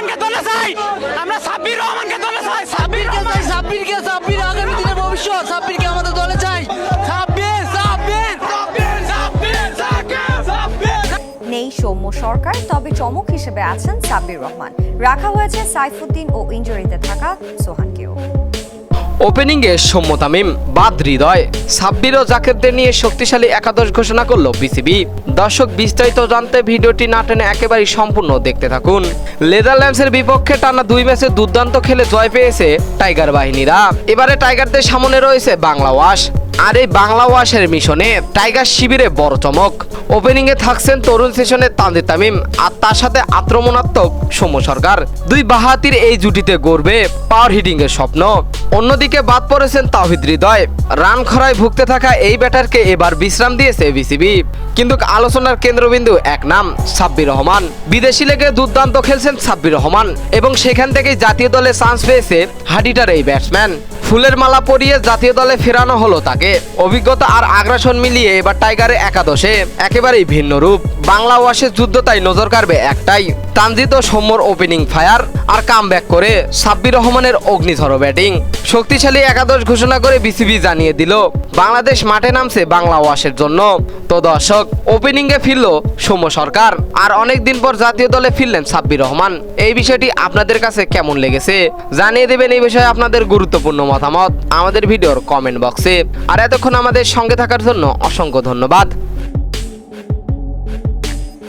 রহমানকে দলে চাই। আমরা সাব্বির রহমানকে দলে চাই। সাব্বিরকে চাই সাব্বিরকে সাব্বির আগামী দিনের ভবিষ্যৎ। সাব্বিরকে আমাদের দলে চাই। সাব্বির সাব্বির। সাব্বির সাকিব সাব্বির নেই সৌম্য সরকার তবে চমক হিসেবে আছেন সাব্বির রহমান। রাখা হয়েছে সাইফুদ্দিন ও ইঞ্জুরিতে থাকা সোহানকেও ওপেনিংয়ে সৌম্য তামিম বাদ হৃদয়। সাব্বির ও জাকেরদের নিয়ে শক্তিশালী একাদশ ঘোষণা করল বিসিবি। দর্শক বিস্তারিত জানতে ভিডিওটি না টেনে একেবারেই সম্পূর্ণ দেখতে থাকুন। নেদারল্যান্ডসের বিপক্ষে টানা দুই ম্যাচে দুর্দান্ত খেলে জয় পেয়েছে টাইগার বাহিনীরা। এবারে টাইগারদের সামনে রয়েছে বাংলা ওয়াশ। আর এই বাংলা ওয়াশের মিশনে টাইগার শিবিরে বড় চমক। ওপেনিংয়ে থাকছেন তরুণ সেশনের তানজিদ তামিম আর তার সাথে আক্রমণাত্মক সৌম্য সরকার। দুই বাহাতির এই জুটিতে গড়বে পাওয়ার হিটিং এর স্বপ্ন। অন্যদিকে বাদ পড়েছেন তাহিদ হৃদয়। রান খরায় ভুগতে থাকা এই ব্যাটারকে এবার বিশ্রাম দিয়েছে বিসিবি কিন্তু আলোচনার কেন্দ্রবিন্দু এক নাম, সাব্বির রহমান। বিদেশি লেগে দুর্দান্ত খেলছেন সাব্বির রহমান এবং সেখান থেকেই জাতীয় দলে চান্স পেয়েছে হাডিটার এই ব্যাটসম্যান ফুলের মালা পরিয়ে জাতীয় দলে ফেরানো হলো তাকে। অভিজ্ঞতা আর আগ্রাসন মিলিয়ে এবার টাইগারে একাদশে। একেবারেই ভিন্ন রূপ। বাংলা ওয়াশের যুদ্ধ তাই নজর কাড়বে একটাই, তানজিদ ও সৌম্যর ওপেনিং ফায়ার আর কাম ব্যাক করে সাব্বির রহমানের অগ্নিঝর ব্যাটিং শক্তিশালী একাদশ ঘোষণা করে বিসিবি জানিয়ে দিল, বাংলাদেশ মাঠে নামছে বাংলা ওয়াশের জন্য। তো দর্শক ওপেনিংয়ে ফিরল সৌম্য সরকার, আর অনেক দিন পর জাতীয় দলে ফিরলেন সাব্বির রহমান। এই বিষয়টি আপনাদের কাছে কেমন লেগেছে? জানিয়ে দেবেন এই বিষয়ে আপনাদের গুরুত্বপূর্ণ মতামত আমাদের ভিডিওর কমেন্ট বক্সে আর এতক্ষণ আমাদের সঙ্গে থাকার জন্য অসংখ্য ধন্যবাদ।